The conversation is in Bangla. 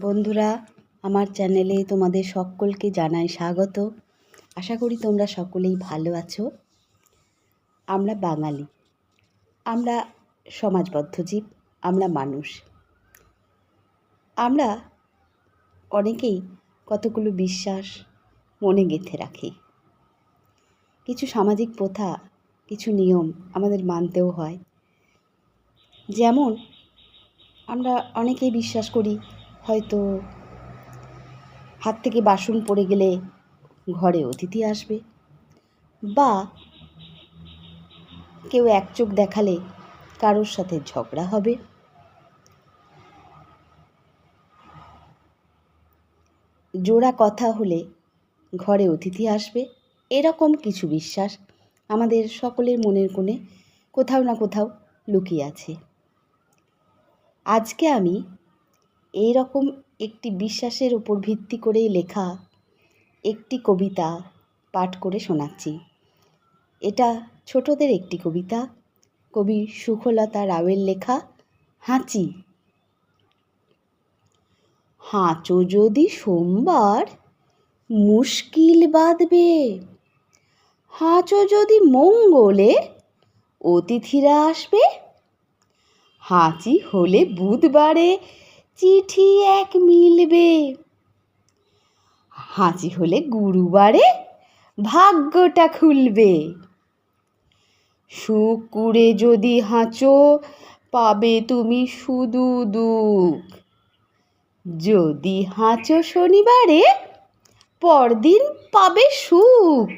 বন্ধুরা, আমার চ্যানেলে তোমাদের সকলকে জানাই স্বাগত। আশা করি তোমরা সকলেই ভালো আছো। আমরা বাঙালি। আমরা সমাজবদ্ধ জীব, আমরা মানুষ। আমরা অনেকেই কতগুলো বিশ্বাস মনে গেঁথে রাখি। কিছু সামাজিক প্রথা, কিছু নিয়ম আমাদের মানতেও হয়। যেমন, আমরা অনেকেই বিশ্বাস করি হয়তো হাত থেকে বাসন পড়ে গেলে ঘরে অতিথি আসবে বা কেউ এক চোখ দেখালে কারোর সাথে ঝগড়া হবে। জোড়া কথা হলে ঘরে অতিথি আসবে, এরকম কিছু বিশ্বাস আমাদের সকলের মনের কোণে কোথাও না কোথাও লুকিয়ে আছে। আজকে আমি এই রকম একটি বিশ্বাসের উপর ভিত্তি করেই লেখা একটি কবিতা পাঠ করে শোনাচ্ছি। এটা ছোটদের একটি কবিতা। কবি সুখলতা রাওয়ের লেখা হাঁচি। হাঁচো যদি সোমবার মুশকিল বাঁধবে, হাঁচো যদি মঙ্গলে অতিথিরা আসবে, হাঁচি হলে বুধবারে চিঠি এক মিলবে। হাঁচি হলে গুরুবারে ভাগ্যটা খুলবে। শুকুরে যদি হাঁচো, পাবে তুমি শুধু দুঃখ। যদি হাঁচো শনিবারে, পরদিন পাবে সুখ।